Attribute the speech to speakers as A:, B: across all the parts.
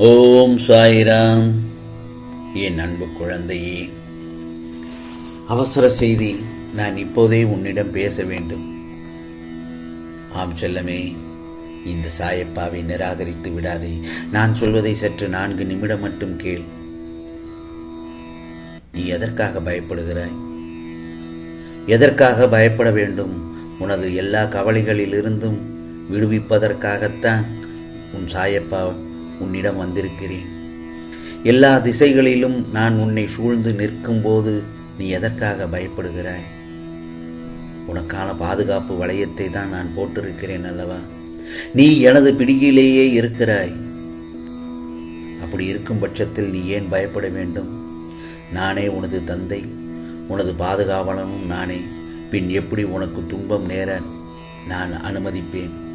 A: ஓம் சாய்ராம். என் அன்பு குழந்தையே அவசர செய்தி நான் இப்போதே உன்னிடம் பேச வேண்டும். ஆம் செல்லமே இந்த சாயப்பாவை நிராகரித்து விடாதே. நான் சொல்வதை சற்று நான்கு நிமிடம் மட்டும் கேள். நீ எதற்காக பயப்படுகிறாய்? எதற்காக பயப்பட வேண்டும்? உனது எல்லா கவலைகளிலிருந்தும் விடுவிப்பதற்காகத்தான் உன் சாயப்பா உன்னிடம் வந்திருக்கிறேன். எல்லா திசைகளிலும் நான் உன்னை சூழ்ந்து நிற்கும்போது நீ எதற்காக பயப்படுகிறாய்? உனக்கான பாதுகாப்பு வளையத்தை தான் நான் போட்டிருக்கிறேன் அல்லவா? நீ எனது பிடியிலேயே இருக்கிறாய். அப்படி இருக்கும் பட்சத்தில் நீ ஏன் பயப்பட வேண்டும்? நானே உனது தந்தை உனது பாதுகாவலனும் நானே. பின் எப்படி உனக்கு துன்பம் நேர நான் அனுமதிப்பேன்?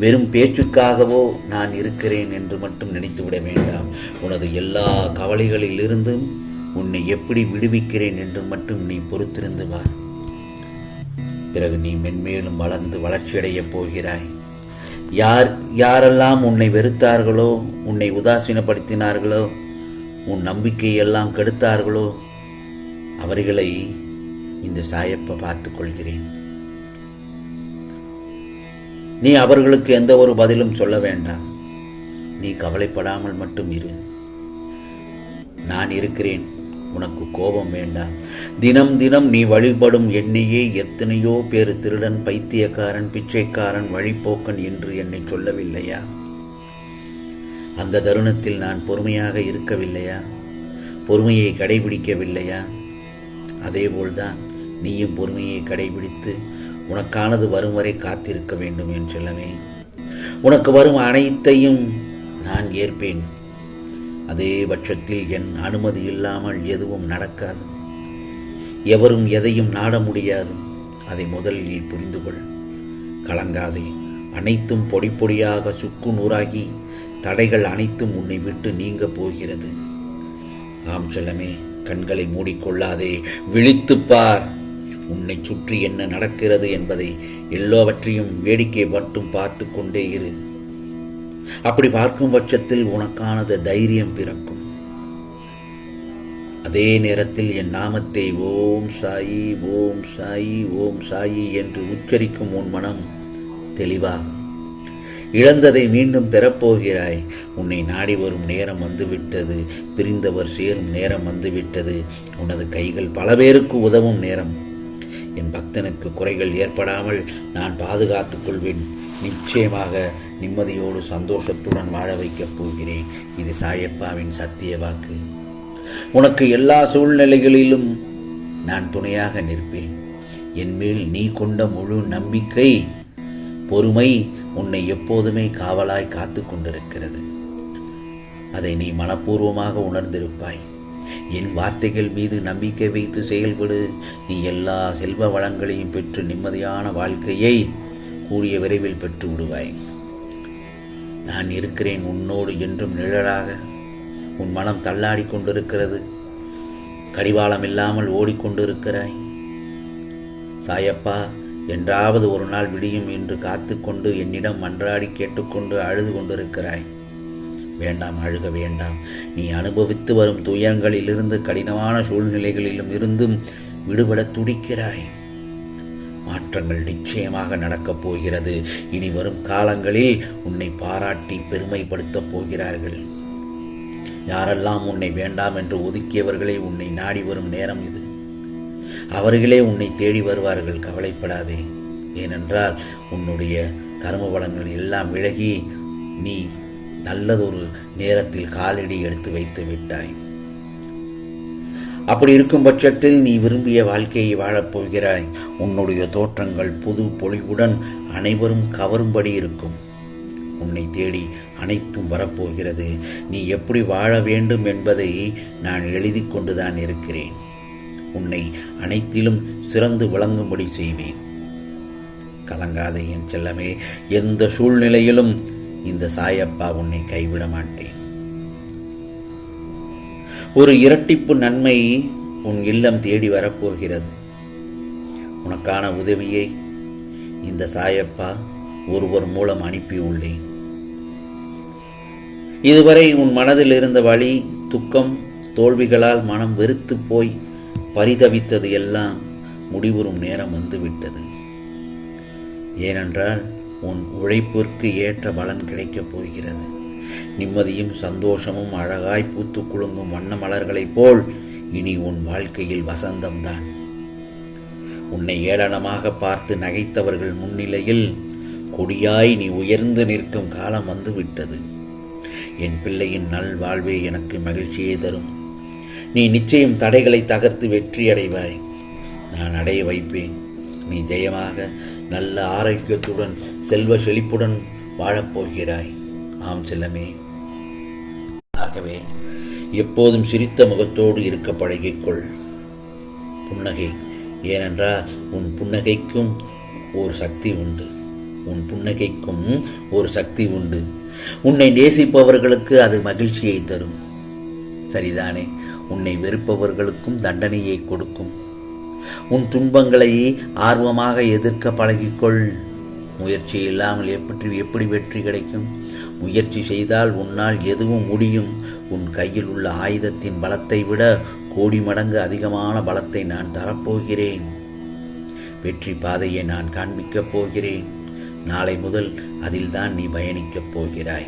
A: வெறும் பேச்சுக்காகவோ நான் இருக்கிறேன் என்று மட்டும் நினைத்துவிட வேண்டாம். உனது எல்லா கவலைகளிலிருந்தும் உன்னை எப்படி விடுவிக்கிறேன் என்று மட்டும் நீ பொறுத்திருந்து வா பிறகு நீ மென்மேலும் வளர்ந்து வளர்ச்சியடையப் போகிறாய். யார் யாரெல்லாம் உன்னை வெறுத்தார்களோ உன்னை உதாசீனப்படுத்தினார்களோ உன் நம்பிக்கையெல்லாம் கெடுத்தார்களோ அவர்களை இந்த சாயப்பை பார்த்து கொள்கிறேன். நீ அவர்களுக்கு எந்த ஒரு பதிலும் சொல்ல வேண்டாம். நீ கவலைப்படாமல் மட்டும் இரு. நான் இருக்கிறேன். உனக்கு கோபம் வேண்டாம். தினம் தினம் நீ வழிபடும் என்னையே எத்தனையோ பேர் திருடன் பைத்தியக்காரன் பிச்சைக்காரன் வழிப்போக்கன் என்று என்னை சொல்லவில்லையா? அந்த தருணத்தில் நான் பொறுமையாக இருக்கவில்லையா? பொறுமையை கடைபிடிக்கவில்லையா? அதேபோல்தான். நீயும் பொறுமையை கடைபிடித்து உனக்கானது வரும் வரை காத்திருக்க வேண்டும் என் செல்லமே. உனக்கு வரும் அனைத்தையும் நான் ஏற்பேன். அதே பட்சத்தில் என் அனுமதி இல்லாமல் எதுவும் நடக்காது. எவரும் எதையும் நாட முடியாது. அதை முதலில் நீ புரிந்து கொள் கலங்காதே. அனைத்தும் பொடி பொடியாக சுக்கு நூறாகி தடைகள் அனைத்தும் உன்னை விட்டு நீங்க போகிறது. ஆம் செல்லமே கண்களை மூடிக்கொள்ளாதே. விழித்துப் பார். உன்னை சுற்றி என்ன நடக்கிறது என்பதை எல்லாவற்றையும் வேடிக்கை மட்டும் பார்த்து கொண்டே இரு. அப்படி பார்க்கும் பட்சத்தில் உனக்கானது தைரியம் பிறக்கும். அதே நேரத்தில் என் நாமத்தை ஓம் சாயி ஓம் சாயி ஓம் சாயி என்று உச்சரிக்கும் உன் மனம் தெளிவாகும். இழந்ததை மீண்டும் பெறப்போகிறாய். உன்னை நாடி வரும் நேரம் வந்துவிட்டது. பிரிந்தவர் சேரும் நேரம் வந்துவிட்டது. உனது கைகள் பல பேருக்கு உதவும் நேரம். என் பக்தனுக்கு குறைகள் ஏற்படாமல் நான் பாதுகாத்துக் கொள்வேன். நிச்சயமாக நிம்மதியோடு சந்தோஷத்துடன் வாழ வைக்கப் போகிறேன். இது சாயப்பாவின் சத்திய வாக்கு. உனக்கு எல்லா சூழ்நிலைகளிலும் நான் துணையாக நிற்பேன். என்மேல் நீ கொண்ட முழு நம்பிக்கை பொறுமை உன்னை எப்போதுமே காவலாய் காத்து கொண்டிருக்கிறது. அதை நீ மனப்பூர்வமாக உணர்ந்திருப்பாய். என் வார்த்தைகள் மீது நம்பிக்கை வைத்து செயல்படு. நீ எல்லா செல்வ வளங்களையும் பெற்று நிம்மதியான வாழ்க்கையை கூடிய விரைவில் பெற்று விடுவாய். நான் இருக்கிறேன் உன்னோடு என்றும் நிழலாக. உன் மனம் தள்ளாடி கொண்டிருக்கிறது. கடிவாளம் இல்லாமல் ஓடிக்கொண்டிருக்கிறாய். சாயப்பா என்றாவது ஒரு நாள் விடியும் என்று காத்துக்கொண்டு என்னிடம் மன்றாடி கேட்டுக்கொண்டு அழுது கொண்டிருக்கிறாய். வேண்டாம் அழுக வேண்டாம். நீ அனுபவித்து வரும் துயரங்களிலிருந்து கடினமான சூழ்நிலைகளிலும் இருந்தும் விடுபட துடிக்கிறாய். மாற்றங்கள் நிச்சயமாக நடக்கப் போகிறது. இனி வரும் காலங்களில் உன்னை பாராட்டி பெருமைப்படுத்தப் போகிறார்கள். யாரெல்லாம் உன்னை வேண்டாம் என்று ஒதுக்கியவர்களே உன்னை நாடி வரும் நேரம் இது. அவர்களே உன்னை தேடி வருவார்கள் கவலைப்படாதே. ஏனென்றால் உன்னுடைய கர்ம வளங்கள் எல்லாம் விலகி நீ நல்லதொரு நேரத்தில் காலடி எடுத்து வைத்து விட்டாய். அப்படி இருக்கும் பட்சத்தில் நீ விரும்பிய வாழ்க்கையை வாழப்போகிறாய் உன்னுடைய தோற்றங்கள் புது பொலிவுடன் அனைவரும் கவரும்படி இருக்கும். உன்னை தேடி அனைத்தும் வரப்போகிறது. நீ எப்படி வாழ வேண்டும் என்பதை நான் எழுதி கொண்டுதான் இருக்கிறேன். உன்னை அனைத்திலும் சிறந்து விளங்கும்படி செய்வேன். கலங்காதே என் செல்லமே. எந்த சூழ்நிலையிலும் இந்த சாயப்பா உன்னை கைவிட மாட்டேன். ஒரு இரட்டிப்பு நன்மை உன் இல்லம் தேடி வரப்போகிறது. உனக்கான உதவியை இந்த சாயப்பா ஒருவர் மூலம் அனுப்பியுள்ளேன் இதுவரை உன் மனதில் இருந்த வழி துக்கம் தோல்விகளால் மனம் வெறுத்து போய் பரிதவித்தது எல்லாம் முடிவுறும் நேரம் வந்துவிட்டது. ஏனென்றால் உன் உழைப்பிற்கு ஏற்ற பலன் கிடைக்கப் போகிறது. நிம்மதியும் சந்தோஷமும் அழகாய் பூத்து குலுங்கும் வண்ண மலர்களைப் போல் இனி உன் வாழ்க்கையில் வசந்தம்தான் உன்னை ஏளனமாக பார்த்து நகைத்தவர்கள் முன்னிலையில் கொடியாய் நீ உயர்ந்து நிற்கும் காலம் வந்துவிட்டது. என் பிள்ளையின் நல்வாழ்வே எனக்கு மகிழ்ச்சியே தரும். நீ நிச்சயம் தடைகளை தகர்த்து வெற்றி அடைவாய் நான் அடைய வைப்பேன். நீ ஜெயமாக நல்ல ஆரோக்கியத்துடன் செல்வ செழிப்புடன் வாழப்போகிறாய் ஆம் செல்லமே. ஆகவே எப்போதும் சிரித்த முகத்தோடு இருக்க பழகிக்கொள். புன்னகை. ஏனென்றால் உன் புன்னகைக்கும் ஒரு சக்தி உண்டு. உன் புன்னகைக்கும் ஒரு சக்தி உண்டு. உன்னை நேசிப்பவர்களுக்கு அது மகிழ்ச்சியை தரும். சரிதானே? உன்னை வெறுப்பவர்களுக்கும் தண்டனையை கொடுக்கும். உன் துன்பங்களை ஆர்வமாக எதிர்க்க பழகிக்கொள். முயற்சி இல்லாமல் எப்படி எப்படி வெற்றி கிடைக்கும்? முயற்சி செய்தால் உன்னால் எதுவும் முடியும். உன் கையில் உள்ள ஆயுதத்தின் பலத்தை விட கோடி மடங்கு அதிகமான பலத்தை நான் தரப்போகிறேன். வெற்றி பாதையை நான் காண்பிக்கப் போகிறேன். நாளை முதல் அதில்தான் நீ பயணிக்கப் போகிறாய்.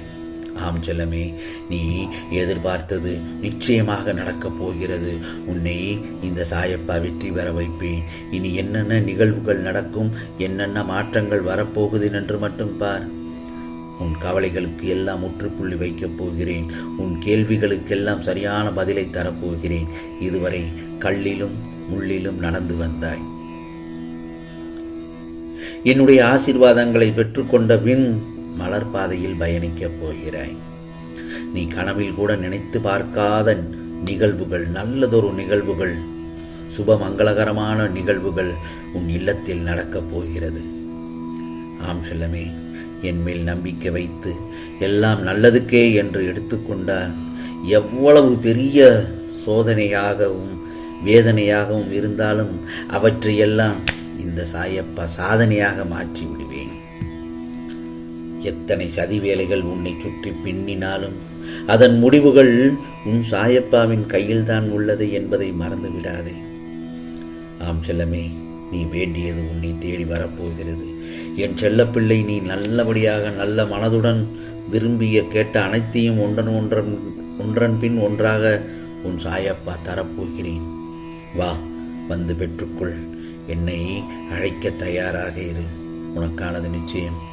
A: ஆம் செல்லமே நீ எதிர்பார்த்தது நிச்சயமாக நடக்கப் போகிறது. உன்னை இந்த சாயப்பா வெற்றி பெற வைப்பேன். இனி என்னென்ன நிகழ்வுகள் நடக்கும் என்னென்ன மாற்றங்கள் வரப்போகுது என்று மட்டும் பார். உன் கவலைகளுக்கு எல்லாம் முற்றுப்புள்ளி வைக்கப் போகிறேன். உன் கேள்விகளுக்கெல்லாம் சரியான பதிலை தரப்போகிறேன். இதுவரை கல்லிலும் முள்ளிலும் நடந்து வந்தாய். என்னுடைய ஆசீர்வாதங்களை பெற்றுக்கொண்ட பின் மலர் பாதையில் பயணிக்கப் போகிறாய். நீ கனவில் கூட நினைத்து பார்க்காத நிகழ்வுகள் நல்லதொரு நிகழ்வுகள் சுப மங்களகரமான நிகழ்வுகள் உன் இல்லத்தில் நடக்கப் போகிறது. ஆம் செல்லமே என் மேல் நம்பிக்கை வைத்து எல்லாம் நல்லதுக்கே என்று எடுத்துக்கொண்டால் எவ்வளவு பெரிய சோதனையாகவும் வேதனையாகவும் இருந்தாலும் அவற்றையெல்லாம் இந்த சாயப்பா சாதனையாக மாற்றி விடுவேன் எத்தனை சதி வேலைகள் உன்னை சுற்றி பின்னினாலும் அதன் முடிவுகள் உன் சாயப்பாவின் கையில்தான் உள்ளது என்பதை மறந்து விடாதே ஆம் செல்லமே நீ வேண்டியது உன்னை தேடி வரப்போகிறது. என் செல்லப்பிள்ளை நீ நல்லபடியாக நல்ல மனதுடன் விரும்பிய கேட்ட அனைத்தையும் ஒன்றன் ஒன்றன் ஒன்றன் பின் ஒன்றாக உன் சாயப்பா தரப்போகிறேன். வா வந்து பெற்றுக்கொள். என்னை அழைக்க தயாராக இரு. உனக்கானது நிச்சயம்.